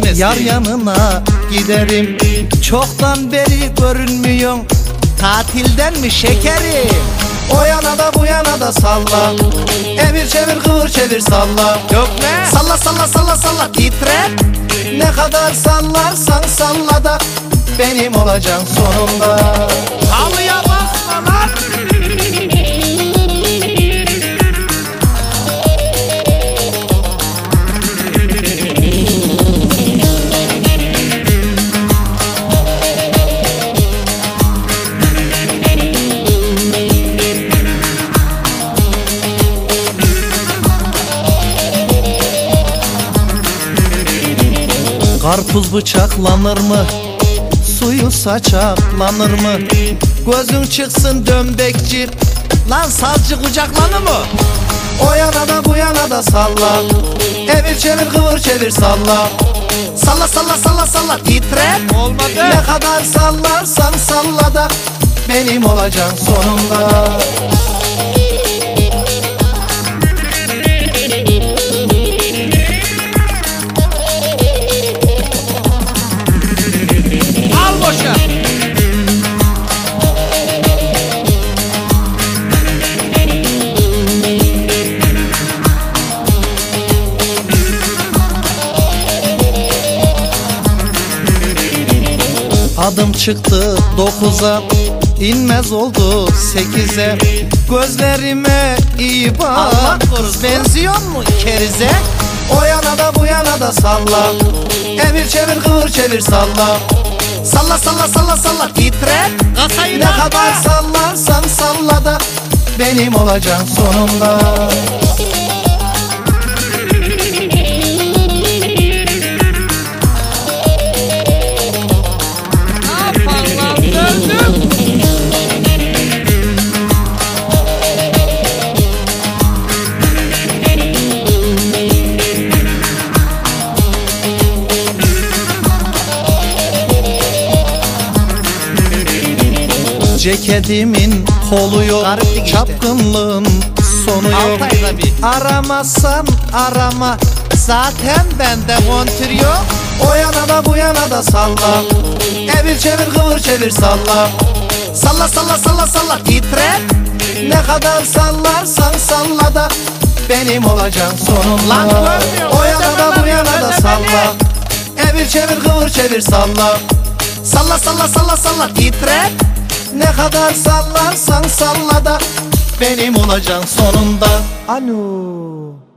mesleği. Yar yanına giderim. Çoktan beri görünmüyorsun. Tatilden mi şekerim? O yana da bu yana da salla. Evir çevir kıvır çevir salla. Yok ne? Salla salla salla salla. Titre. Ne kadar sallarsan salla da Benim olacaksın sonunda Karpuz bıçaklanır mı? Suyu saçaklanır mı? Gözün çıksın dömbekçi Lan savcı kucaklanır mı? O yana da bu yana da salla Evir çevir kıvır çevir salla Salla salla salla salla titre Olmadı. Ne kadar sallarsan salla da Benim olacaksın sonunda Adım çıktı dokuza inmez oldu sekize. Gözlerime iyi bak Allah korusun. Benziyor mu kerize? O yana da bu yana da salla Evir çevir kıvır çevir salla. Salla salla salla salla titre. Ne kadar sallarsan salla da Benim olacaksın sonunda Ceketimin kolu yok. Gariplik işte. Çapkınlığın sonu yok. Aramazsan arama. Zaten bende kontür yok. O yana da bu yana da salla. Evir çevir kıvır çevir salla. Salla salla salla salla. Titre. Ne kadar sallarsan salla da Benim olacaksın sonunda. Lan O yana da bu yana da salla. Evir çevir kıvır çevir salla. Salla salla salla salla. Titre Ne kadar sallarsan salla da Benim olacaksın sonunda. Alo